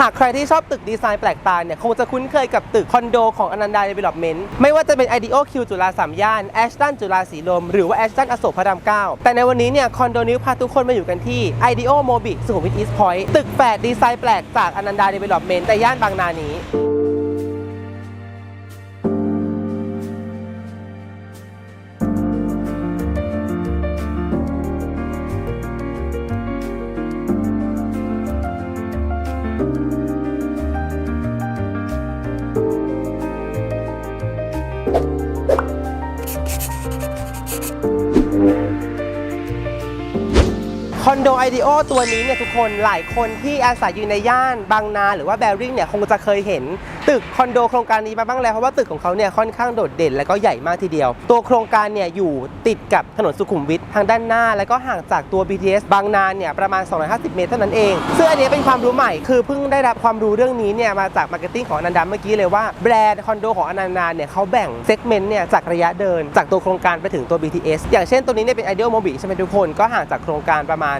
หากใครที่ชอบตึกดีไซน์แปลกตาเนี่ย คงจะคุ้นเคยกับตึกคอนโดของอนันดาเดเวล็อปเมนต์ไม่ว่าจะเป็น IDEO Q จุฬาสามย่านแอชตันจุฬาสีลม หรือว่าแอชตันอโศกพระรามเก้าแต่ในวันนี้เนี่ย คอนโดนี้พาทุกคนมาอยู่กันที่ IDEO Mobic สุขุมวิทอีสต์พอยต์ตึกแปดดีไซน์แปลกจากอนันดาเดเวล็อปเมนต์ในย่านบางนานี้ คอนโดไอเดโอตัวนี้เนี่ยทุกคนหลายคนที่อาศัยอยู่ในย่านบางนาหรือว่าแบริ่งเนี่ยคงจะเคยเห็น ตึกคอนโดโครงการนี้มาบ้างแล้วเพราะว่าตึกของเขาเนี่ยค่อนข้างโดดเด่นและก็ใหญ่มากทีเดียว ตัวโครงการเนี่ยอยู่ติดกับถนนสุขุมวิททางด้านหน้า แล้วก็ห่างจากตัว BTS บางนาเนี่ยประมาณ 250 เมตรเท่านั้นเอง ซึ่งอันนี้เป็นความรู้ใหม่คือเพิ่งได้รับความรู้เรื่องนี้เนี่ยมาจากมาร์เก็ตติ้งของอนันดาเมื่อกี้เลยว่าแบรนด์คอนโดของอนันดาเนี่ยเขาแบ่งเซกเมนต์เนี่ยจากระยะเดิน จากตัวโครงการไปถึงตัว BTS อย่างเช่นตัวนี้เนี่ยเป็น Ideal Mobi ใช่ไหมทุกคนก็ห่างจากโครงการประมาณ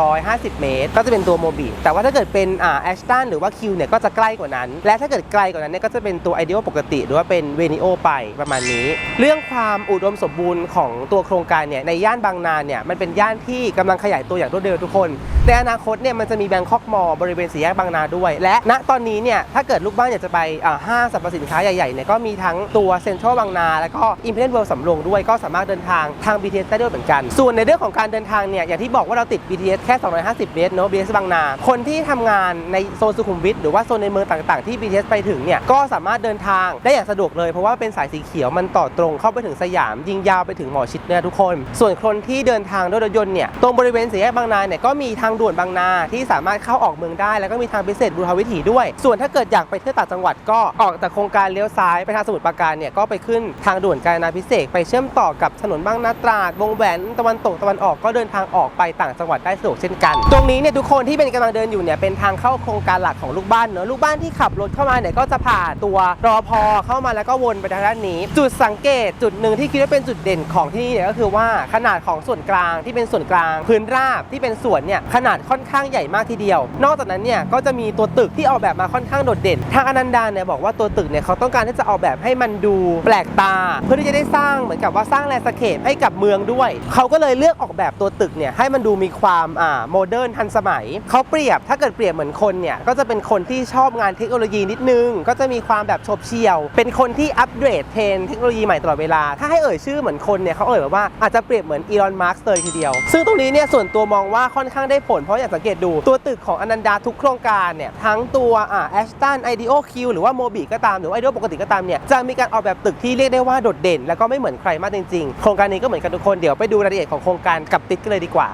250 เมตร ก็จะเป็นตัวโมบิแต่ว่าถ้าเกิดเป็นอ่าแอชตันหรือว่าคิวเนี่ยก็จะใกล้กว่านั้น และถ้าเกิดไกลกว่านั้นเนี่ยก็จะเป็นตัว Ideal ปกติ หรือว่าเป็นเวนิโอไปประมาณนี้ เรื่องความอุดมสมบูรณ์ของตัวโครงการเนี่ยในย่านบางนาเนี่ยมันเป็นย่านที่กำลังขยายตัวอย่างรวดเร็วทุกคน ในอนาคตเนี่ยมันจะมีแบงคอกมอลบริเวณสี่แยกบางนาด้วย และณตอนนี้เนี่ยถ้าเกิดลูกบ้านอยากจะไปห้างสรรพสินค้าใหญ่ๆเนี่ยก็มีทั้งตัวเซ็นทรัลบางนา แล้วก็อิมพีเรียลเวิลด์สำโรงด้วยก็สามารถเดินทางทาง BTS ได้ด้วยเหมือนกัน ส่วนในเรื่องของการเดินทางเนี่ยอย่างที่บอกว่าเราติด BTS แค่ 250 เมตรเนอะ BTS บางนา คนที่ทำงานในโซนสุขุมวิทหรือว่าโซนในเมืองต่างๆที่ BTS ไปถึงเนี่ยก็สามารถเดินทางได้อย่างสะดวกเลย เพราะว่าเป็นสายสีเขียวมันต่อตรงเข้าไปถึงสยามยิงยาวไปถึงหมอชิดเนี่ยทุกคน ส่วนคนที่เดินทางด้วยรถยนต์เนี่ยตรงบริเวณสี่แยกบางนาเนี่ยก็มีทางด่วนบางนาที่สามารถเข้าออกเมืองได้ แล้วก็มีทางพิเศษบุรพาวิถีด้วย ส่วนถ้าเกิดอยากไปเที่ยวต่างจังหวัดก็ออกจากโครงการเลี้ยวซ้ายไปทางสมุทรปราการเนี่ยก็ไปขึ้นทางด่วนกาญจนาพิเศษกไปเชื่อมต่อกับถนนบางนาตราดวงแหวนตะวันตกตะวันออกก็เดินทางออกไปต่างจังหวัดได้สะดวกเช่นกัน ตรงนี้เนี่ยทุกคนที่เป็นกำลังเดินอยู่เนี่ยเป็นทางเข้าโครงการหลักของลูกบ้านเนอะลูกบ้านที่ขับรถเข้ามาเนี่ยก็จะผ่าตัวรอพอเข้ามาแล้วก็วนไปทางด้านนี้ จุดสังเกตจุดหนึ่งที่คิดว่าเป็นจุดเด่นของที่นี่เนี่ยก็คือว่าขนาดของส่วนกลางที่เป็นส่วนกลาง พื้นราบที่เป็นสวนเนี่ยขนาดค่อนข้างใหญ่มากทีเดียว นอกจากนั้นเนี่ยก็จะมีตัวตึกที่ออกแบบมาค่อนข้างโดดเด่น ทางอนันดาเนี่ยบอกว่าตัวตึกเนี่ยเขาต้องการที่จะออกแบบให้มันดูแปลกตา เพื่อที่จะได้สร้างเหมือนกับว่าสร้างแลนด์สเคปให้กับเมืองด้วย เขาก็เลยเลือกออกแบบตัวตึกเนี่ยให้มันดูมีความอ่าโมเดิร์นทันสมัย เขาเปรียบถ้าเกิดเปรียบเหมือนคนเนี่ยก็จะเป็นคนที่ชอบงานเทคโนโลยีนิดนึงก็จะมีความแบบโฉบเฉี่ยว เป็นคนที่อัปเดตเทรนเทคโนโลยีใหม่ตลอดเวลา ถ้าให้เอ่ยชื่อเหมือนคนเนี่ยเขาเอ่ยแบบว่าอาจจะเปรียบเหมือนอีลอน มาร์กเลยทีเดียว ซึ่งตรงนี้เนี่ยส่วนตัวมองว่าค่อนข้างได้ผล เพราะอยากสังเกตดูตัวตึกของอนันดาทุกโครงการเนี่ยทั้งตัวอ่าแอชตันไอเดโอคิวหรือว่าโมบิก็ตามหรือไอเดโอปกติก็ตามเนี่ยจะมีการออกแบบตึกที่เรียกได้ว่าโดดเด่น แล้วก็ไม่เหมือนใครมากจริงๆ โครงการนี้ก็เหมือนกันทุกคนเดี๋ยวไปดูรายละเอียดของโครงการกับติ๊กกันเลยดีกว่า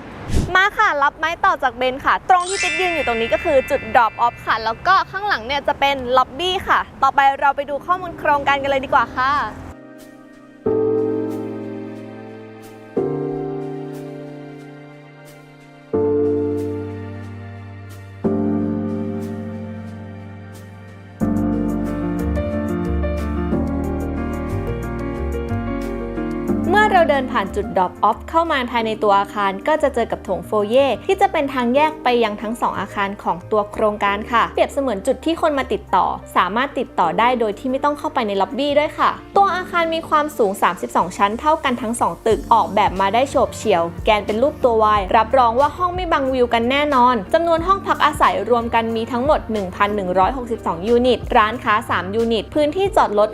มาค่ะ รับไม้ต่อจากเบนค่ะ ตรงที่ติ๊กยืนอยู่ตรงนี้ก็คือจุด drop off ค่ะ แล้วก็ข้างหลังเนี่ยจะเป็นล็อบบี้ค่ะ ต่อไปเราไปดูข้อมูลโครงการกันเลยดีกว่าค่ะเมื่อเราเดินผ่านจุด drop off เข้ามาภายในตัวอาคาร ก็จะเจอกับ ถงโฟเย่ที่จะเป็นทางแยกไปยังทั้ง 2 อาคารของตัวโครงการค่ะ เปรียบเสมือนจุดที่คนมาติดต่อ สามารถติดต่อได้โดยที่ไม่ต้องเข้าไปในล็อบบี้ด้วยค่ะ ตัวอาคารมีความสูง 32 ชั้น เท่ากันทั้ง 2 ตึกออกแบบมาได้โฉบเฉี่ยว แกนเป็นรูปตัว Y รับรองว่าห้องไม่บังวิวกันแน่นอนจำนวนห้องพักอาศัยรวมกันมีทั้งหมด 1,162 ยูนิต ร้านค้า 3 ยูนิต พื้นที่จอดรถ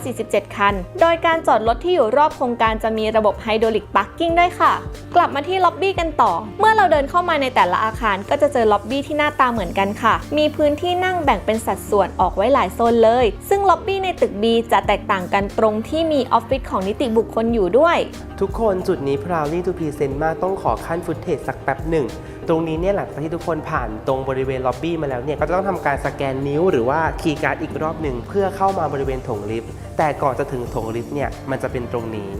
547 คัน โดยการจอดรถที่อยู่รอบโครงการจะมีระบบไฮดรอลิกพาร์กิ้งด้วยค่ะ กลับมาที่ล็อบบี้กันต่อเมื่อเราเดินเข้ามาในแต่ละอาคารก็จะเจอล็อบบี้ที่หน้าตาเหมือนกันค่ะ มีพื้นที่นั่งแบ่งเป็นสัดส่วนออกไว้หลายโซนเลย ซึ่งล็อบบี้ในตึก B จะแตกต่างกันตรงที่มีออฟฟิศของนิติบุคคลอยู่ด้วย ทุกคนจุดนี้ proudly to present มากต้องขอขั้นฟุตเทจสักแป๊บหนึ่ง ตรงนี้เนี่ยหลังจากที่ทุกคนผ่านตรงบริเวณล็อบบี้มาแล้วเนี่ยก็จะต้องทำการสแกนนิ้วหรือว่าคีย์การ์ดอีกรอบหนึ่งเพื่อเข้ามาบริเวณโถงลิฟต์แต่ก่อนจะถึงโถงลิฟต์เนี่ยมันจะเป็นตรงนี้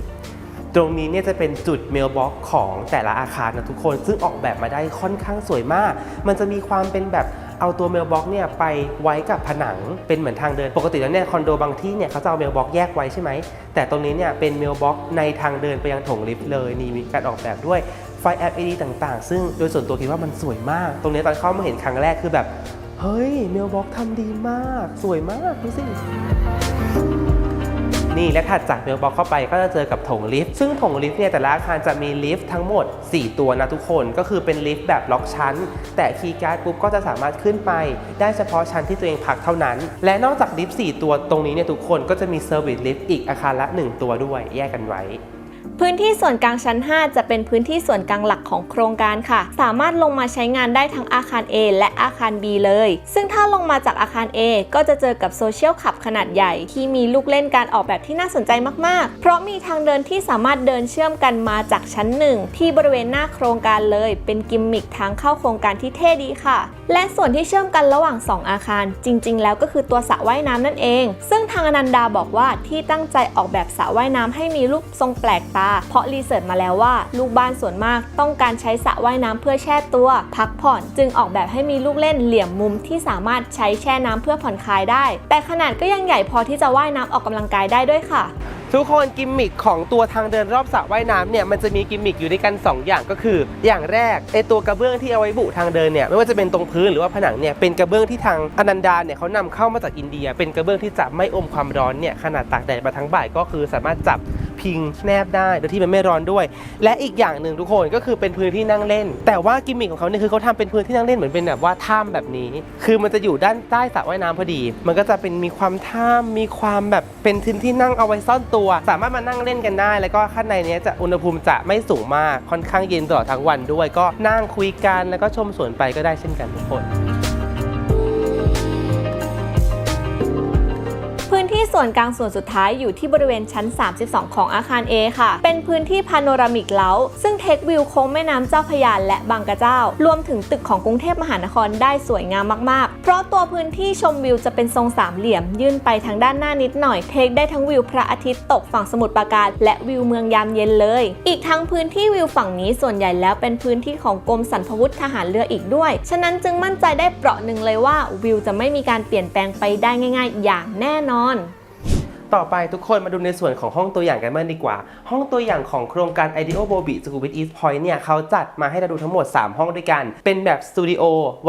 ตรงนี้เนี่ยจะเป็นจุดเมลบ็อกของแต่ละอาคารนะทุกคน ซึ่งออกแบบมาได้ค่อนข้างสวยมาก มันจะมีความเป็นแบบเอาตัวเมลบ็อกเนี่ยไปไว้กับผนังเป็นเหมือนทางเดิน ปกติแล้วเนี่ยคอนโดบางที่เนี่ยเขาจะเอาเมลบ็อกแยกไว้ใช่ไหม แต่ตรงนี้เนี่ยเป็นเมลบ็อกในทางเดินไปยังโถงลิฟต์เลยนี่มีการออกแบบด้วยไฟ LED ต่างๆ ซึ่งโดยส่วนตัวคิดว่ามันสวยมาก ตรงนี้ตอนเข้ามาเห็นครั้งแรกคือแบบ เฮ้ยเมลบ็อกทำดีมาก สวยมากดูสิ นี่และถัดจากเมลบ็อกเข้าไปก็จะเจอกับโถงลิฟต์ซึ่งโถงลิฟต์เนี่ยแต่ละอาคารจะมีลิฟต์ทั้งหมด 4 ตัวนะทุกคนก็คือเป็นลิฟต์แบบล็อกชั้น แต่คีย์การ์ดปุ๊บก็จะสามารถขึ้นไป ได้เฉพาะชั้นที่ตัวเองพักเท่านั้น และนอกจากลิฟต์4ตัวตรงนี้เนี่ยทุกคนก็จะมีเซอร์วิสลิฟต์อีกอาคารละ 1 ตัวด้วยแยกกันไว้ พื้นที่ส่วนกลางชั้น 5 จะเป็นพื้นที่ส่วนกลางหลักของโครงการค่ะ สามารถลงมาใช้งานได้ทั้งอาคาร A และอาคาร B เลย ซึ่งถ้าลงมาจากอาคาร A ก็จะเจอกับโซเชียลขับขนาดใหญ่ ที่มีลูกเล่นการออกแบบที่น่าสนใจมากๆ เพราะมีทางเดินที่สามารถเดินเชื่อมกันมาจากชั้น 1 ที่บริเวณหน้าโครงการเลย เป็นกิมมิคทางเข้าโครงการที่เท่ดีค่ะ และส่วนที่เชื่อมกันระหว่าง 2 อาคาร จริง ๆ แล้วก็คือตัวสระว่ายน้ำนั่นเอง ซึ่งทางอนันดาบอกว่าที่ตั้งใจออกแบบสระว่ายน้ำให้มีรูปทรงแปลกตาเพราะรีเสิร์ชมาแล้วว่า ลูกบ้านส่วนมากต้องการใช้สระว่ายน้ำเพื่อแช่ตัว พักผ่อนจึงออกแบบให้มีลูกเล่นเหลี่ยมมุมที่สามารถใช้แช่น้ำเพื่อผ่อนคลายได้ แต่ขนาดก็ยังใหญ่พอที่จะว่ายน้ำออกกำลังกายได้ด้วยค่ะทุกคนกิมมิคของตัวทางเดินรอบสระว่ายน้ำเนี่ยมันจะมีกิมมิคอยู่ด้วยกัน 2 อย่างก็คือ อย่างแรกไอตัวกระเบื้องที่เอาไว้บุทางเดินเนี่ยไม่ว่าจะเป็นตรงพื้นหรือว่าผนังเนี่ยเป็นกระเบื้องที่ทางอนันดาเนี่ยเขานำเข้ามาจากอินเดีย เป็นกระเบื้องที่จะไม่อมความร้อนเนี่ยขนาดตากแดดมาทั้งบ่ายก็คือสามารถจับ พิงแนบได้โดยที่มันไม่ร้อนด้วย และอีกอย่างหนึ่งทุกคนก็คือเป็นพื้นที่นั่งเล่น แต่ว่ากิมมิคของเขาเนี่ยคือเขาทำเป็นพื้นที่นั่งเล่นเหมือนเป็นแบบว่าถ้ำแบบนี้ คือมันจะอยู่ด้านใต้สระว่ายน้ำพอดี มันก็จะเป็นมีความถ้ำมีความแบบเป็นพื้นที่นั่งเอาไว้ซ่อนตัว สามารถมานั่งเล่นกันได้ แล้วก็ข้างในเนี้ยจะอุณหภูมิจะไม่สูงมากค่อนข้างเย็นตลอดทั้งวันด้วย ก็นั่งคุยกันแล้วก็ชมสวนไปก็ได้เช่นกันทุกคน ส่วนกลางส่วนสุดท้ายอยู่ที่บริเวณชั้น 32 ของอาคาร A ค่ะ เป็นพื้นที่พาโนรามิกเล้า ซึ่งเทควิวโค้งแม่น้ำเจ้าพยาและบางกระเจ้า รวมถึงตึกของกรุงเทพมหานครได้สวยงามมาก ๆ เพราะตัวพื้นที่ชมวิวจะเป็นทรงสามเหลี่ยม ยื่นไปทางด้านหน้านิดหน่อย เทคได้ทั้งวิวพระอาทิตย์ตกฝั่งสมุทรปราการ และวิวเมืองยามเย็นเลย อีกทั้งพื้นที่วิวฝั่งนี้ส่วนใหญ่แล้วเป็นพื้นที่ของกรมสรรพวุธทหารเรืออีกด้วย ฉะนั้นจึงมั่นใจได้เปราะหนึ่งเลยว่าวิวจะไม่มีการเปลี่ยนแปลงไปได้ง่าย ๆ อย่างแน่นอน ต่อไปทุกคนมาดูในส่วนของห้องตัวอย่างกันบ้างดีกว่า ห้องตัวอย่างของโครงการ IDEO b o b i s c o o l with East Point เนี่ยเขาจัดมาให้เราดูทั้งหมด 3 ห้องด้วยกัน เป็นแบบสตูดิโอ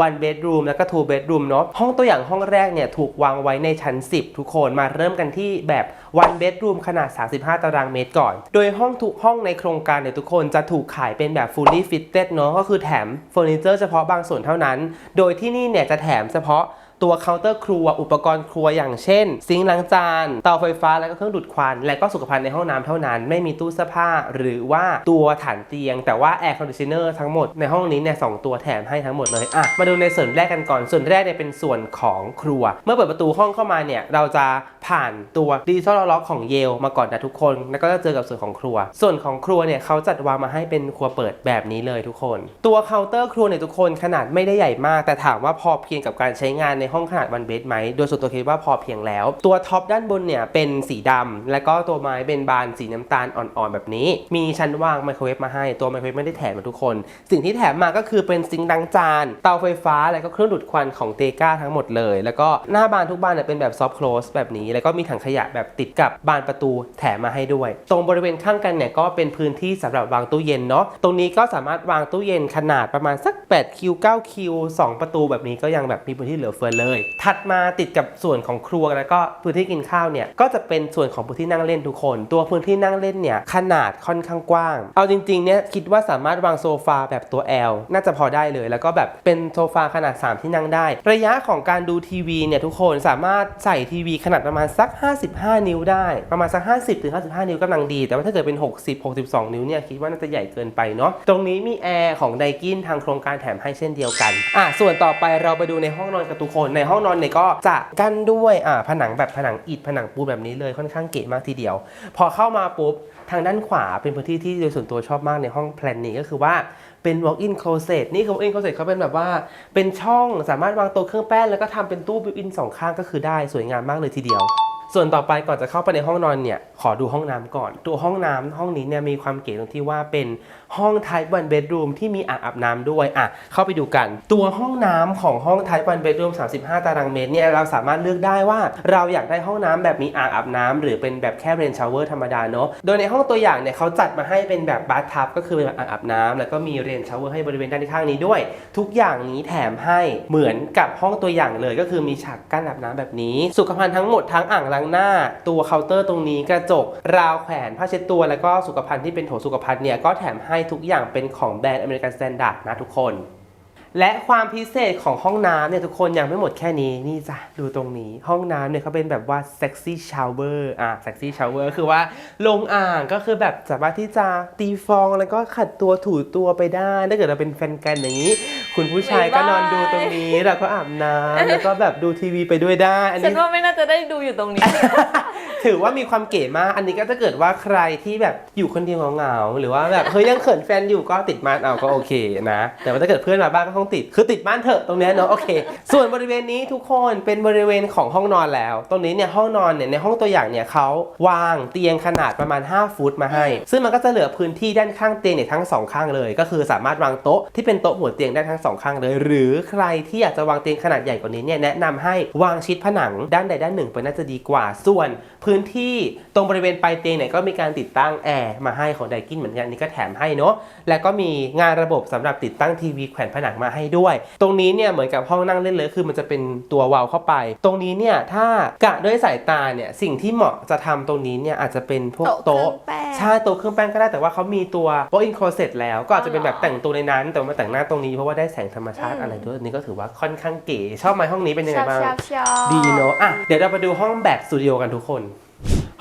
one bedroom แล้วก็ two bedroom เนาะห้องตัวอย่างห้องแรกเนี่ยถูกวางไว้ในชั้น 10 ทุกคนมาเริ่มกันที่แบบ one bedroom ขนาด 35 ตารางเมตรก่อน โดยห้องทุกห้องในโครงการเนี่ยทุกคนจะถูกขายเป็นแบบ fully fitted เนาะก็คือแถมเฟอร์นิเจอร์เฉพาะบางส่วนเท่านั้น โดยที่นี่เนี่ยจะแถมเฉพาะ ตัวเคาน์เตอร์ครัวอุปกรณ์ครัวอย่างเช่น ซิงค์ล้างจานเตาไฟฟ้าแล้วก็เครื่องดูดควัน และก็สุขภัณฑ์ในห้องน้ำเท่านั้น ไม่มีตู้เสื้อผ้าหรือว่าตัวฐานเตียง แต่ว่าแอร์คอนดิชเนอร์ทั้งหมดในห้องนี้เนี่ยสองตัวแถมให้ทั้งหมดเลยอะมาดูในส่วนแรกกันก่อนส่วนแรกเนี่ยเป็นส่วนของครัว เมื่อเปิดประตูห้องเข้ามาเนี่ยเราจะผ่านตัวดิจิทัลล็อกของเยลมาก่อนนะทุกคน แล้วก็จะเจอกับส่วนของครัว ส่วนของครัวเนี่ยเขาจัดวางมาให้เป็นครัวเปิดแบบนี้เลยทุกคน ตัวเคาน์เตอร์ครัวเนี่ยทุกคนขนาดไม่ได้ใหญ่มาก แต่ถามว่าพอเพียงกับการใช้งานในห้องขนาดวันเบดไหม โดยส่วนตัวคิดว่าพอเพียงแล้ว ตัวท็อปด้านบนเนี่ยเป็นสีดำแล้วก็ตัวไม้เป็นบานสีน้ำตาลอ่อนๆแบบนี้ มีชั้นวางไมโครเวฟมาให้ ตัวไมโครเวฟไม่ได้แถมมาทุกคน สิ่งที่แถมมาก็คือเป็นซิงค์ล้างจาน เตาไฟฟ้า แล้วก็เครื่องดูดควันของเตก้าทั้งหมดเลย แล้วก็หน้าบานทุกบานเนี่ยเป็นแบบซอฟต์คลอสแบบนี้ แล้วก็มีถังขยะแบบติดกับบานประตูแถมมาให้ด้วย ตรงบริเวณข้างกันเนี่ยก็เป็นพื้นที่สำหรับวางตู้เย็นเนาะ ตรงนี้ก็สามารถวางตู้เย็นขนาดประมาณสัก8คิว9คิว2ประตูแบบนี้ก็ยังแบบมีพื้นที่เหลือเฟือเลยถัดมาติดกับส่วนของครัวแล้วก็พื้นที่กินข้าวเนี่ยก็จะเป็นส่วนของพื้นที่นั่งเล่นทุกคน ตัวพื้นที่นั่งเล่นเนี่ยขนาดค่อนข้างกว้าง เอาจริงๆเนี่ยคิดว่าสามารถวางโซฟาแบบตัว L น่าจะพอได้เลย แล้วก็แบบเป็นโซฟาขนาด 3 ที่นั่งได้ ระยะของการดูทีวีเนี่ยทุกคนสามารถใส่ทีวีขนาดประมาณสัก 55 นิ้วได้ ประมาณสัก 50ถึง55 นิ้วกำลังดี แต่ว่าถ้าเกิดเป็น 60 62 นิ้วเนี่ยคิดว่าน่าจะใหญ่เกินไปเนาะตรงนี้มีแอร์ของไดกินทางโครงการแถมให้เช่นเดียวกันอะส่วนต่อไปเราไปดูในห้องนอนกับทุกคนในห้องนอนเนี่ยก็จะกั้นด้วยอ่าผนังแบบผนังอิฐผนังปูนแบบนี้เลยค่อนข้างเก๋มากทีเดียว พอเข้ามาปุ๊บทางด้านขวาเป็นพื้นที่ที่โดยส่วนตัวชอบมากในห้องแพลนนี้ก็คือว่าเป็น walk-in closet นี่คือ walk-in closet เขาเป็นแบบว่า เป็นช่องสามารถวางโต๊ะเครื่องแป้งแล้วก็ทำเป็นตู้ built-in สองข้างก็คือได้สวยงามมากเลยทีเดียว ส่วนต่อไปก่อนจะเข้าไปในห้องนอนเนี่ยขอดูห้องน้ำก่อน ตัวห้องน้ำห้องนี้เนี่ยมีความเก๋ตรงที่ว่าเป็นห้อง Type 1 Bedroom ที่มีอ่างอาบน้ำด้วยอะเข้าไปดูกัน ตัวห้องน้ำของห้อง Type 1 Bedroom 35 ตารางเมตรเนี่ยเราสามารถเลือกได้ว่าเราอยากได้ห้องน้ำแบบมีอ่างอาบน้ำหรือเป็นแบบแค่เรนชาวเวอร์ธรรมดาเนาะโดยในห้องตัวอย่างเนี่ยเขาจัดมาให้เป็นแบบบาร์ทับก็คือเป็นแบบอ่างอาบน้ำแล้วก็มีเรนชาวเวอร์ให้บริเวณด้านข้างนี้ด้วย ทุกอย่างนี้แถมให้เหมือนกับห้องตัวอย่างเลยก็คือมีฉากกั้นอาบน้ำแบบนี้ สุขภัณฑ์ทั้งหมดทั้งอ่างล้างหน้า ตัวเคาน์เตอร์ตรงนี้กระจก ราวแขวนผ้าเช็ดตัว แล้วก็สุขภัณฑ์ที่เป็นโถสุขภัณฑ์เนี่ยก็แถมให้ทุกอย่างเป็นของแบรนด์อเมริกันสแตนดาร์ดนะทุกคน และความพิเศษของห้องน้ำเนี่ยทุกคนยังไม่หมดแค่นี้นี่จ้ะดูตรงนี้ ห้องน้ำเนี่ยเขาเป็นแบบว่าเซ็กซี่ชาวเวอร์อะเซ็กซี่ชาวเวอร์คือว่าลงอ่างก็คือแบบสามารถที่จะตีฟองแล้วก็ขัดตัวถูตัวไปได้ถ้าเกิดเราเป็นแฟนกันอย่างนี้ คุณผู้ชายก็นอนดูตรงนี้เราก็อาบน้ำแล้วก็แบบดูทีวีไปด้วยได้ อันฉันนี้ว่าไม่น่าจะได้ดูอยู่ตรงนี้ ถือว่ามีความเก๋มาก อันนี้ก็ถ้าเกิดว่าใครที่แบบอยู่คนเดียวเหงาๆหรือว่าแบบเฮ้ยยังเขินแฟนอยู่ก็ติดม่านเอาก็โอเคนะ แต่ว่าถ้าเกิดเพื่อนมาบ้านก็ต้องติด คือติดม่านเถอะตรงเนี้ยเนาะโอเค ส่วนบริเวณนี้ทุกคนเป็นบริเวณของห้องนอนแล้ว ตรงนี้เนี่ยห้องนอนเนี่ยในห้องตัวอย่างเนี่ยเขาวางเตียงขนาดประมาณ 5 ฟุตมาให้ ซึ่งมันก็จะเหลือพื้นที่ด้านข้างเตียงเนี่ยทั้งสองข้างเลย ก็คือสามารถวางโต๊ะที่เป็นโต๊ะหัวเตียงได้ทั้งสองข้างเลย หรือใครที่อยากจะวางเตียงขนาดใหญ่กว่านี้เนี่ยแนะนำให้วางชิดผนังด้านใดด้านหนึ่งไปน่าจะดีกว่า ส่วนพื้นที่ตรงบริเวณปลายเตียงเนี่ยก็มีการติดตั้งแอร์มาให้ของไดกินเหมือนกันอันนี่ก็แถมให้เนาะแล้วก็มีงานระบบสำหรับติดตั้งทีวีแขวนผนังมาให้ด้วย ตรงนี้เนี่ยเหมือนกับห้องนั่งเล่นเลยคือมันจะเป็นตัววาล์วเข้าไป ตรงนี้เนี่ยถ้ากะด้วยสายตาเนี่ยสิ่งที่เหมาะจะทำตรงนี้เนี่ยอาจจะเป็นพวกโต๊ะโต๊ะเครื่องแป้งใช่โต๊ะเครื่องแป้งก็ได้แต่ว่าเขามีตัวโต๊ะอินโครเซตแล้วก็อาจจะเป็นแบบอ๋อเหรอแต่งตัวในนั้น แต่ว่ามาแต่งหน้าตรงนี้เพราะว่าได้แสงธรรมชาติอืมอะไรด้วยอันนี้ก็ถือว่าค่อนข้างเก๋ชอบไหมห้องนี้เป็นยังชไงอบบ้างชอบชอบดีเนาะอะเดี๋ยวเราไปดูห้องแบบสตูดิโอกันทุกคน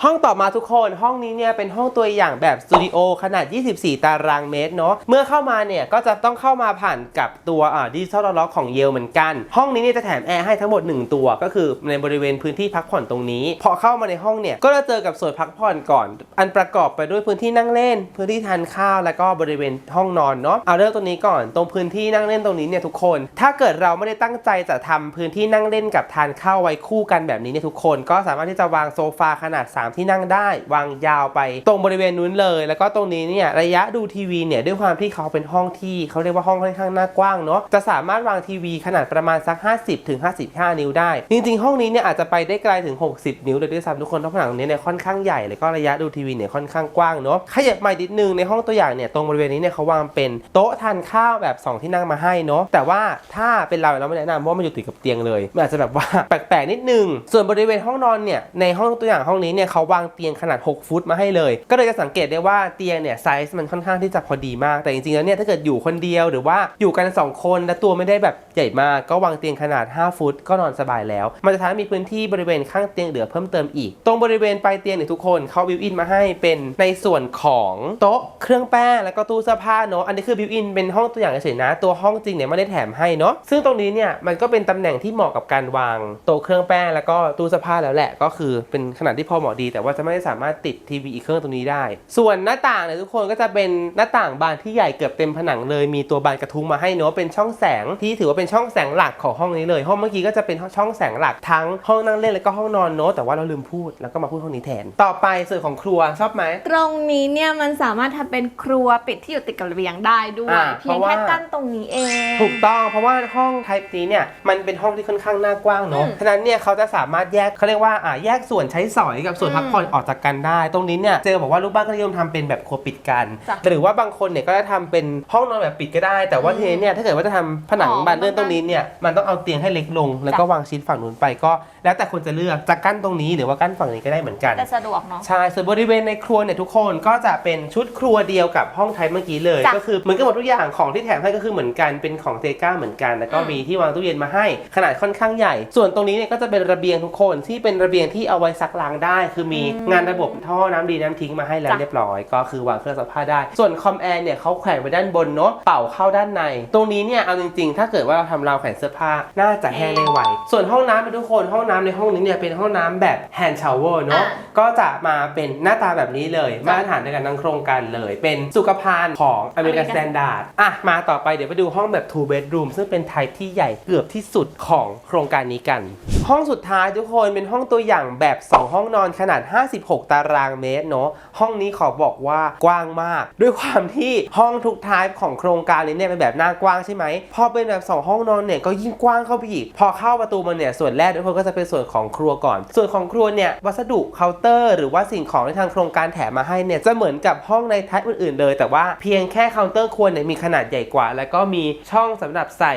ห้องต่อมาทุกคนห้องนี้เนี่ยเป็นห้องตัวอย่างแบบสตูดิโอขนาด 24 ตารางเมตรเนาะเมื่อเข้ามาเนี่ยก็จะต้องเข้ามาผ่านกับตัวดิจิทัลล็อกของเยลเหมือนกัน ห้องนี้เนี่ยจะแถมแอร์ให้ทั้งหมด 1 ตัว ก็คือในบริเวณพื้นที่พักผ่อนตรงนี้ พอเข้ามาในห้องเนี่ยก็จะเจอกับส่วนพักผ่อนก่อน อันประกอบไปด้วยพื้นที่นั่งเล่น พื้นที่ทานข้าวแล้วก็บริเวณห้องนอนเนาะเอาเริ่มตรงนี้ก่อนตรงพื้นที่นั่งเล่นตรงนี้เนี่ยทุกคน ถ้าเกิดเราไม่ได้ตั้งใจจะทำพื้นที่นั่งเล่นกับทานข้าวไว้คู่กันแบบนี้เนี่ยทุกคน ก็สามารถที่จะวางโซฟาขนาด3ที่นั่งได้ วางยาวไปตรงบริเวณนู้นเลย แล้วก็ตรงนี้เนี่ยระยะดูทีวีเนี่ยด้วยความที่เขาเป็นห้องที่เขาเรียกว่าห้องค่อนข้างหน้ากว้างเนาะจะสามารถวางทีวีขนาดประมาณสัก 50ถึง55นิ้วได้ จริง ๆ ห้องนี้เนี่ยอาจจะไปได้ไกลถึง 60 นิ้วเลยด้วยซ้ำทุกคนเพราะผนังนี้เนี่ยค่อนข้างใหญ่แล้วก็ระยะดูทีวีเนี่ยค่อนข้างกว้างเนาะขยับมานิดนึงในห้องตัวอย่างเนี่ยตรงบริเวณนี้เนี่ยเขาวางเป็นโต๊ะทานข้าวแบบ 2 ที่นั่งมาให้เนาะแต่ว่าถ้าเป็นเราเราไม่แนะนำเพราะว่ามันอยู่ติดกับเตียงเลยมันอาจจะแบบว่าแปลกๆนิดนึงส่วนบริเวณห้องนอนเนี่ยในห้องตัวอย่างห้องนี้เนี่ยเขาวางเตียงขนาด 6 ฟุตมาให้เลย ก็เลยจะสังเกตได้ว่าเตียงเนี่ยไซส์มันค่อนข้างที่จะพอดีมาก แต่จริงๆแล้วเนี่ยถ้าเกิดอยู่คนเดียวหรือว่าอยู่กัน 2 คนและตัวไม่ได้แบบใหญ่มาก ก็วางเตียงขนาด 5 ฟุต ก็นอนสบายแล้ว มันจะทำให้มีพื้นที่บริเวณข้างเตียงเหลือเพิ่มเติมอีก ตรงบริเวณปลายเตียงเนี่ยทุกคนเขาบิวอินมาให้เป็นในส่วนของโต๊ะเครื่องแป้งแล้วก็ตู้เสื้อผ้าเนาะอันนี้คือบิวอินเป็นห้องตัวอย่างเฉยๆนะ ตัวห้องจริงเนี่ยไม่ได้แถมให้เนาะซึ่งตรงนี้เนี่ยมันก็เป็นตำแหน่งที่เหมาะกับการวางโต๊ะเครื่องแป้งแล้วก็ตู้เสื้อผ้าแล้วแหละ ก็คือเป็นขนาดที่พอเหมาะดีแต่ว่าจะไม่ได้สามารถติดทีวีอีกเครื่องตรงนี้ได้ ส่วนหน้าต่างเนี่ยทุกคนก็จะเป็นหน้าต่างบานที่ใหญ่เกือบเต็มผนังเลย มีตัวบานกระทุ้งมาให้เนาะเป็นช่องแสงที่ถือว่าเป็นช่องแสงหลักของห้องนี้เลยห้องเมื่อกี้ก็จะเป็นช่องแสงหลักทั้งห้องนั่งเล่นแล้วก็ห้องนอนเนาะแต่ว่าเราลืมพูดแล้วก็มาพูดห้องนี้แทน ต่อไปส่วนของครัวชอบไหม ตรงนี้เนี่ยมันสามารถทำเป็นครัวปิดที่อยู่ติดกับระเบียงได้ด้วย อ่าเพียงเพราะว่า แค่กั้นตรงนี้เอง ถูกต้องเพราะว่าห้องไทป์นี้เนี่ยมันเป็นห้องที่ค่อนข้างหน้ากว้างเนาะอืม ฉะนั้นเนี่ยเขาจะสามารถแยกเขาเรียกว่าอ่าแยกส่วนใช้สอยกับส่วนอืมพักผ่อนออกจากกันได้ ตรงนี้เนี่ยเจอบอกว่าลูกบ้านก็นิยมทำเป็นแบบครัวปิดกัน จ้ะหรือว่าบางคนเนี่ยก็จะทำเป็นห้องนอนแบบปิดก็ได้ แต่ว่าอืมทีนี้เนี่ยถ้าเกิดว่าจะทำผนังอ๋อบานเลื่อนตรงนี้เนี่ยมันต้องเอาเตียงให้เล็กลง แล้วก็วางชิ้นฝั่งนู้นไปก็ แล้วแต่คนจะเลือกจะกั้นตรงนี้หรือว่ากั้นฝั่งนี้ก็ได้เหมือนกันจะสะดวกเนาะ ใช่ ส่วนบริเวณในครัวเนี่ยทุกคนก็จะเป็นชุดครัวเดียวกับห้องไทยเมื่อกี้เลย จ้ะก็คือเหมือนกันหมดทุกอย่างของที่แถมให้ก็คือเหมือนกันเป็นของเตก้าเหมือนกันแล้วก็อืม มีที่วางตู้เย็นมาให้ขนาดค่อนข้างใหญ่ ส่วนตรงนี้เนี่ยก็จะเป็นระเบียงทุกคนที่เป็นระเบียงที่เอาไว้ซักล้างได้ คือมีงานระบบท่อน้ำดีน้ำทิ้งมาให้แล้วเรียบร้อย ก็คือวางเครื่องซักผ้าได้ ส่วนคอมแอร์เนี่ยเขาแขวนไว้ด้านบนเนาะเป่าเข้าด้านใน ตรงนี้เนี่ยเอาจริงๆ ถ้าเกิดว่าเราทำราวแขวนเสื้อผ้าน่าจะแห้งได้ไวส่วนห้องน้ำเนี่ยทุกคนห้องน้ำในห้องนี้เนี่ยเป็นห้องน้ำแบบแฮนด์ชาวเวอร์เนาะอ่าก็จะมาเป็นหน้าตาแบบนี้เลย มาตรฐานในการทั้งโครงการเลย เป็นสุขภัณฑ์ของอเมริกันสแตนดาร์ดอะมาต่อไปเดี๋ยวไปดูห้องแบบ two bedroom ซึ่งเป็นไทป์ที่ใหญ่เกือบที่สุดของโครงการนี้กัน ห้องสุดท้ายทุกคนเป็นห้องตัวอย่างแบบ 2 ห้องนอนขนาดนาด 56 ตารางเมตรเนาะห้องนี้ขอบอกว่ากว้างมาก ด้วยความที่ห้องทุกท้ายของโครงการนี้เนี่ยเป็นแบบหน้ากว้างใช่ไหมพอเป็นแบบ 2 ห้องนอนเนี่ยก็ยิ่งกว้างเข้าไปอีก พอเข้าประตูมาเนี่ยส่วนแรกทุกคนก็จะเป็นส่วนของครัวก่อน ส่วนของครัวเนี่ยวัสดุเคาน์เตอร์ หรือว่าสิ่งของที่ทางโครงการแถมมาให้เนี่ยจะเหมือนกับห้องในท้ายอื่นๆเลย แต่ว่าเพียงแค่เคาน์เตอร์ครัวเนี่ยมีขนาดใหญ่กว่า แล้วก็มีช่องสำหรับใส่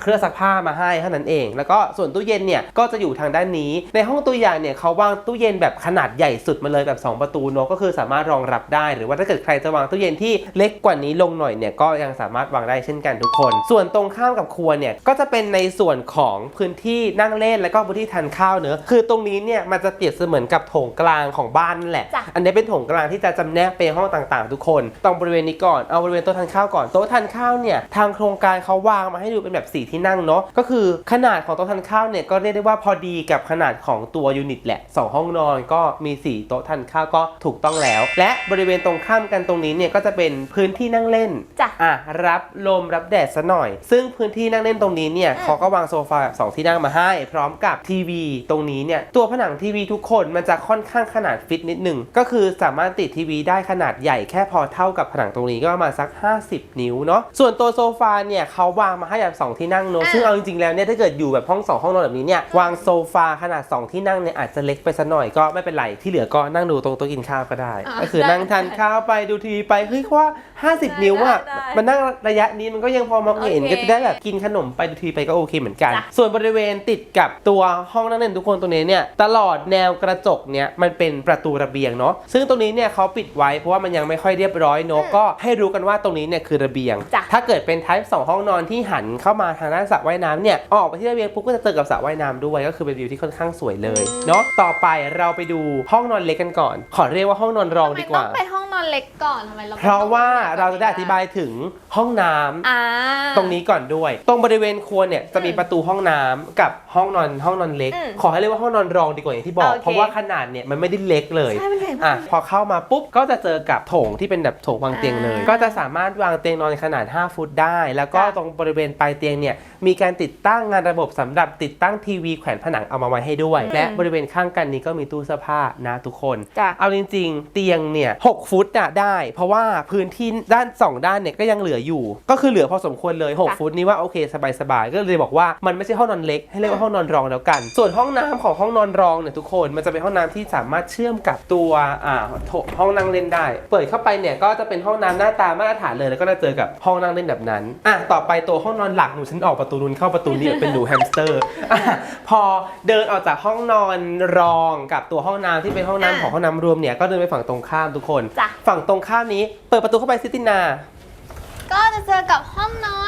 เครื่องซักผ้ามาให้เท่านั้นเอง แล้วก็ส่วนตู้เย็นเนี่ยก็จะอยู่ทางด้านนี้ ในห้องตัวอย่างเนี่ยเขาวางตู้เย็นแบบขนาดใหญ่สุดมาเลยแบบ 2 ประตูเนอะก็คือสามารถรองรับได้ หรือว่าถ้าเกิดใครจะวางตู้เย็นที่เล็กกว่านี้ลงหน่อยเนี่ยก็ยังสามารถวางได้เช่นกันทุกคน ส่วนตรงข้ามกับครัวเนี่ยก็จะเป็นในส่วนของพื้นที่นั่งเล่นแล้วก็พื้นที่ทานข้าวเนอะคือตรงนี้เนี่ยมันจะเปรียบเสมือนกับโถงกลางของบ้านนั่นแหละจ้ะอันนี้เป็นโถงกลางที่จะจำแนกเป็นห้องต่างๆ ทุกคนตรงบริเวณนี้ก่อนเอาบริเวณโต๊ะทานข้าวก่อนโต๊ะทานข้าวเนี่ยทางโครงการเขาวางมาให้ดูเป็นแบบสี่ที่นั่งเนาะก็คือขนาดของโต๊ะทานข้าวเนี่ยก็เรียกได้ว่าพอดีกับขนาดของตัวยูนิตแหละสองห้องนอนก็มีสี่โต๊ะทานข้าวก็ถูกต้องแล้ว และบริเวณตรงข้ามกันตรงนี้เนี่ยก็จะเป็นพื้นที่นั่งเล่นจ้ะอะรับลมรับแดดซะหน่อย ซึ่งพื้นที่นั่งเล่นตรงนี้เนี่ยอืม เขาก็วางโซฟาแบบสองที่นั่งมาให้ พร้อมกับทีวี ตรงนี้เนี่ยตัวผนังทีวีทุกคนมันจะค่อนข้างขนาดฟิตนิดหนึ่งก็คือสามารถติดทีวีได้ขนาดใหญ่แค่พอเท่ากับผนังตรงนี้ก็ประมาณสัก 50 นิ้วเนาะส่วนตัวโซฟาเนี่ยเขาวางมาให้แบบสองที่นั่งเนาะอะซึ่งเอาจริงๆแล้วเนี่ยถ้าเกิดอยู่แบบห้องสองห้องนอนแบบนี้เนี่ยวางโซฟาขนาดสองที่นั่งเนี่ยอาจจะเล็กไปสักหน่อยก็ไม่เป็นไรที่เหลือก็นั่งดูตรงโต๊ะกินข้าวก็ได้ อะก็คือนั่งทานข้าวไปดูทีวีไปเฮ้ยว่า 50 นิ้วอะได้ได้มันนั่งระยะนี้มันก็ยังพอมองเห็นโอเคก็จะได้แบบกินขนมไปดูทีวีไปก็โอเคเหมือนกัน จ้ะ ส่วนบริเวณติดกับตัวห้องนั่งเล่นทุกคนตรงนี้เนี่ยตลอดแนวกระจกเนี่ยมันเป็นประตูระเบียงเนาะซึ่งตรงนี้เนี่ยเขาปิดไว้เพราะว่ามันยังไม่ค่อยเรียบร้อยเนาะก็ให้รู้กันว่าตรงนี้เนี่ยคือระเบียง จ้ะ ถ้าเกิดเป็น type 2 ห้องนอนที่หันเข้ามาทางด้านสระว่ายน้ำเนี่ยออกไปที่ระเบียงปุ๊บก็จะเจอกับสระว่ายน้ำด้วยก็คือเป็นวิวที่ค่อนข้างสวยเลยเนาะต่อไปเราไปดูห้องนอนเล็กกันก่อน ขอเรียกว่าห้องนอนรองทำไมดีกต้อว่างเป็นห้องนอนเล็กก่อนทำไมเราไม่เพราะว่าต้องเราจะได้อธิบายถึงห้องน้ำ อ่า ตรงนี้ก่อนด้วย ตรงบริเวณครัวเนี่ยจะมีประตูห้องน้ำกับห้องนอนห้องนอนเล็ก อืมขอให้เรียกว่าห้องนอนรองดีกว่าอย่างที่บอก โอเค เพราะว่าขนาดเนี่ยมันไม่ได้เล็กเลยใช่มันใหญ่อะมากพอเข้ามาปุ๊บก็จะเจอกับโถงที่เป็นแบบโถงวางเตียงเลย อ่าก็จะสามารถวางเตียงนอนขนาด 5 ฟุตได้ แล้วก็จ้ะตรงบริเวณปลายเตียงเนี่ยมีการติดตั้งงานระบบสำหรับติดตั้งทีวีแขวนผนังเอามาไว้ให้ด้วย และบริเวณข้างกันนี้ก็มีตู้เสื้อผ้านะทุกคน จ้ะ เอาจริง ๆ เตียงเนี่ย6ฟุตน่ะได้ เพราะว่าพื้นที่ด้าน2ด้านเนี่ยก็ยังเหลืออยู่ ก็คือเหลือพอสมควรเลยจ้ะ6ฟุตนี้ว่าโอเคสบายๆก็เลยบอกว่ามันไม่ใช่ห้องนอนเล็กให้เรียกว่าห้องนอนรองแล้วกัน ส่วนห้องน้ำของห้องนอนรองเนี่ยทุกคนมันจะเป็นห้องน้ำที่สามารถเชื่อมกับตัวอ่าโถห้องนั่งเล่นได้ เปิดเข้าไปเนี่ยก็จะเป็นห้องน้ำหน้าตามาตรฐานเลยแล้วก็จะเจอกับห้องนั่งเล่นแบบนั้นอะต่อไปตัวห้องนอนหลักหนูฉันออกประตูนู้นเข้าประตูนี้เป็นหนูแฮมสเตอร์อะพอเดินออกจากห้องนอนรองกับตัวห้องน้ำที่เป็นห้องน้ำของห้องน้ำรวมเนี่ยก็เดินไปฝั่งตรงข้ามทุกคน จ้ะ ฝั่งตรงข้ามนี้ เปิดประตูเข้าไปซิตินา ก็จะเจอกับห้องนอน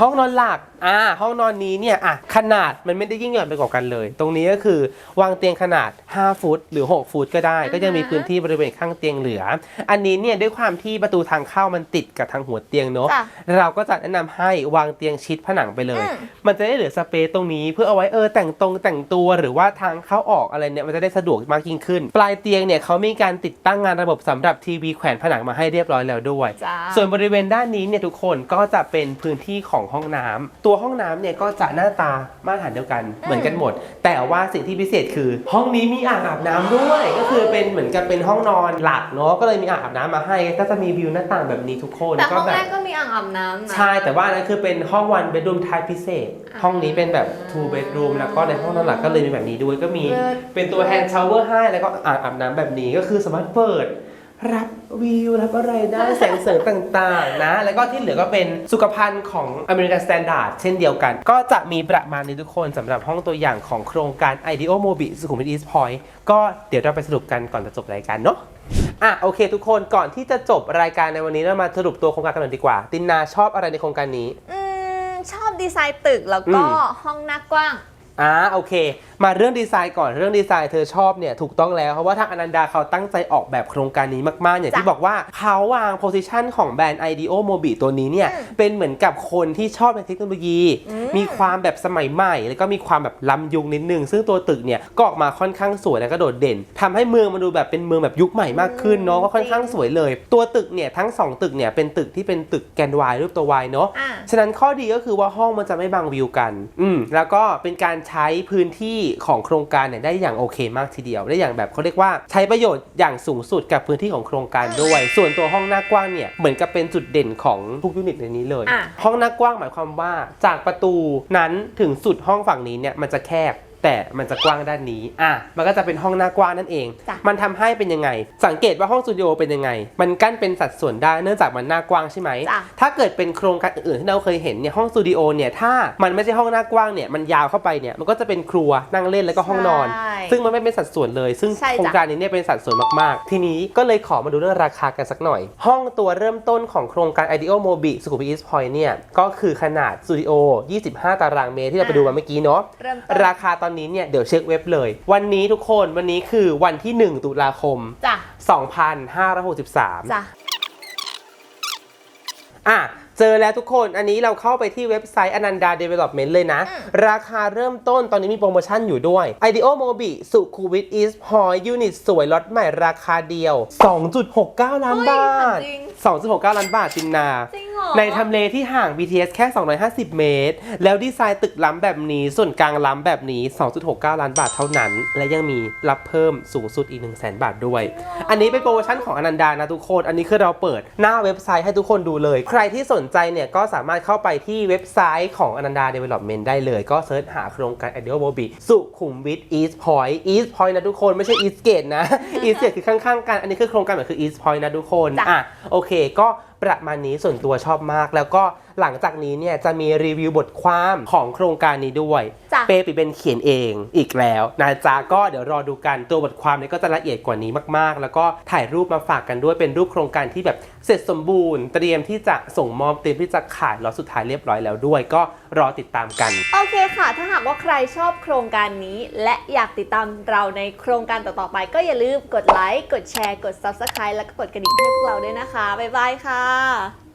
ห้องนอนหลัก อ่า ห้องนอนนี้เนี่ย อะ ขนาดมันไม่ได้ยิ่งใหญ่ไปกว่ากันเลย ตรงนี้ก็คือวางเตียงขนาด 5 ฟุต หรือ 6 ฟุตก็ได้อ่าฮะก็ยังมีพื้นที่บริเวณข้างเตียงเหลือ อันนี้เนี่ยด้วยความที่ประตูทางเข้ามันติดกับทางหัวเตียงเนอะจ้ะเราก็จะแนะนำให้วางเตียงชิดผนังไปเลยอืมมันจะได้เหลือสเปซตรงนี้เพื่อเอาไว้เออแต่งตรงแต่งตัวหรือว่าทางเข้าออกอะไรเนี่ยมันจะได้สะดวกมากยิ่งขึ้น ปลายเตียงเนี่ยเขามีการติดตั้งงานระบบสำหรับทีวีแขวนผนังมาให้เรียบร้อยแล้วด้วยจ้าส่วนบริเวณด้านนี้เนี่ยทุกคนก็จะเป็นพื้นที่ของห้องน้ำตัวห้องน้ำเนี่ยก็จะหน้าตามาตรฐานเดียวกันเหมือนกันหมด แต่ว่าสิ่งที่พิเศษคือ ห้องนี้มีอ่างอาบน้ำด้วย ก็คือเป็นเหมือนกับเป็นห้องนอนหลักเนาะก็เลยมีอ่างอาบน้ำมาให้ ก็จะมีวิวหน้าต่างแบบนี้ทุกคนแต่ห้ก็องแบแรบกก็มีอ่างอาบน้ำนะใช่แต่ว่าอันนั้นคือเป็นห้องวันเบดรูมไทป์พิเศษอ่าห้องนี้เป็นแบบ two bedroom แล้วก็ในห้องนอนหลักก็เลยมีแบบนี้ด้วยก็มีเลิศเป็นตัวแฮนด์ชาวเวอร์ให้แล้วก็อ่างอาบน้ำแบบนี้ก็คือสามารถเปิด รับวิวรับอะไรได้แสงเสริมต่างๆนะ แล้วก็ที่เหลือก็เป็นสุขภัณฑ์ของอเมริกันสแตนดาร์ดเช่นเดียวกัน ก็จะมีประมาณนี้ทุกคนสำหรับห้องตัวอย่างของโครงการ IDEO Mobi สุขุมวิท East Point ก็เดี๋ยวเราไปสรุปกันก่อนจะจบรายการเนาะอะโอเคทุกคนก่อนที่จะจบรายการในวันนี้เรามาสรุปตัวโครงการกันหน่อยดีกว่า ตินนาชอบอะไรในโครงการนี้ อืมชอบดีไซน์ตึกแล้วก็อืมห้องหน้ากว้าง อ่าโอเค มาเรื่องดีไซน์ก่อนเรื่องดีไซน์เธอชอบเนี่ยถูกต้องแล้ว เพราะว่าทางอนันดาเขาตั้งใจออกแบบโครงการนี้มาก ๆ อย่างที่จ้ะบอกว่าเขาวางโพซิชันของแบรนด์ IDEO Mobi ตัวนี้เนี่ยอืมเป็นเหมือนกับคนที่ชอบในเทคโนโลยีอืมมีความแบบสมัยใหม่ แล้วก็มีความแบบล้ำยุคนิดนึง ซึ่งตัวตึกเนี่ย ก็ออกมาค่อนข้างสวยแล้วก็โดดเด่นทำให้เมืองมันดูแบบเป็นเมืองแบบยุคใหม่มากขึ้นเนาะก็ค่อนข้างสวยเลย ตัวตึกเนี่ยทั้งสองตึกเนี่ยเป็นตึกที่เป็นตึกแกนวายรูปตัววายเนาะอ่าฉะนั้นข้อดีก็คือว่าห้องมันจะไม่บังวิวกัน อืมแล้วก็เป็นการใช้พื้นที่ของโครงการเนี่ยได้อย่างโอเคมากทีเดียว ได้อย่างแบบเขาเรียกว่าใช้ประโยชน์อย่างสูงสุดกับพื้นที่ของโครงการด้วย ส่วนตัวห้องหน้ากว้างเนี่ยเหมือนกับเป็นจุดเด่นของทุกยูนิตในนี้เลย อะ ห้องหน้ากว้างหมายความว่าจากประตูนั้นถึงสุดห้องฝั่งนี้เนี่ยมันจะแคบ แต่มันจะกว้างด้านนี้ อะ มันก็จะเป็นห้องหน้ากว้างนั่นเองจ้ะมันทำให้เป็นยังไง สังเกตว่าห้องสตูดิโอเป็นยังไง มันกั้นเป็นสัดส่วนได้ เนื่องจากมันหน้ากว้างใช่ไหมจ้ะถ้าเกิดเป็นโครงการอื่นๆที่เราเคยเห็นเนี่ย ห้องสตูดิโอเนี่ย ถ้ามันไม่ใช่ห้องหน้ากว้างเนี่ย มันยาวเข้าไปเนี่ย มันก็จะเป็นครัว นั่งเล่นแล้วก็ห้องนอนใช่ซึ่งมันไม่เป็นสัดส่วนเลย ซึ่งใช่จ้ะโครงการนี้เนี่ยเป็นสัดส่วนมากๆ ทีนี้ก็เลยขอมาดูเรื่องราคากันสักหน่อย ห้องตัวเริ่มต้นของโครงการ Ideo Mobi สุขุมวิท East Point เนี่ย ก็คือขนาดสตูดิโอ 25 ตารางเมตรที่เราไปดูมาเมื่อกี้เนาะเริ่มต้นราคาตอนนี้เนี่ยเดี๋ยวเช็คเว็บเลย วันนี้ทุกคนวันนี้คือวันที่ 1 ตุลาคม จ้ะ 2563 จ้ะ อะ เจอแล้วทุกคนอันนี้เราเข้าไปที่เว็บไซต์ Ananda Development เลยนะ ราคาเริ่มต้นตอนนี้มีโปรโมชั่นอยู่ด้วย IDEO Mobi สุขุมวิท East Point ยูนิตสวยล็อตใหม่ราคาเดียว 2.69 ล้านบาทเฮ้ยจริง2.69 ล้านบาทจินนาจริงเหรอในทำเลที่ห่าง BTS แค่ 250 เมตร แล้วดีไซน์ตึกล้ำแบบนี้ ส่วนกลางล้ำแบบนี้ 2.69 ล้านบาทเท่านั้น และยังมีรับเพิ่มสูงสุดอีก 1 0 0 0 0แบาทด้วย อันนี้เป็นโปรโมชั่นของอนันดานะทุกคน อันนี้คือเราเปิดหน้าเว็บไซต์ให้ทุกคนดูเลย ใครที่สนใจเนี่ยก็สามารถเข้าไปที่เว็บไซต์ของอนันดา Development ได้เลย ก็เซิร์ชหาโครงการ Ideal Mobi สุขุมวิท East Point East Point นะทุกคนไม่ใช่ East Gate นะ East Gate คือข้างๆกัน อันนี้คือโครงการแบบคือ East Point นะทุกคนจ้ะอะโอเค ก็ประมาณนี้ส่วนตัวชอบมากแล้วก็ หลังจากนี้เนี่ยจะมีรีวิวบทความของโครงการนี้ด้วย จ้ะ เปปิเป็นเขียนเองอีกแล้วนะจ๊ะก็เดี๋ยวรอดูกันตัวบทความเนี่ยก็จะละเอียดกว่านี้มากๆ แล้วก็ถ่ายรูปมาฝากกันด้วยเป็นรูปโครงการที่แบบเสร็จสมบูรณ์ เตรียมที่จะส่งมอบเตรียมที่จะขายล็อตสุดท้ายเรียบร้อยแล้วด้วย ก็รอติดตามกัน โอเคค่ะ ถ้าหากว่าใครชอบโครงการนี้ และอยากติดตามเราในโครงการต่อๆไป ก็อย่าลืมกดไลค์ กดแชร์ กด Subscribe แล้วก็กดกระดิ่งให้พวกเราด้วยนะคะ บ๊ายบายค่ะ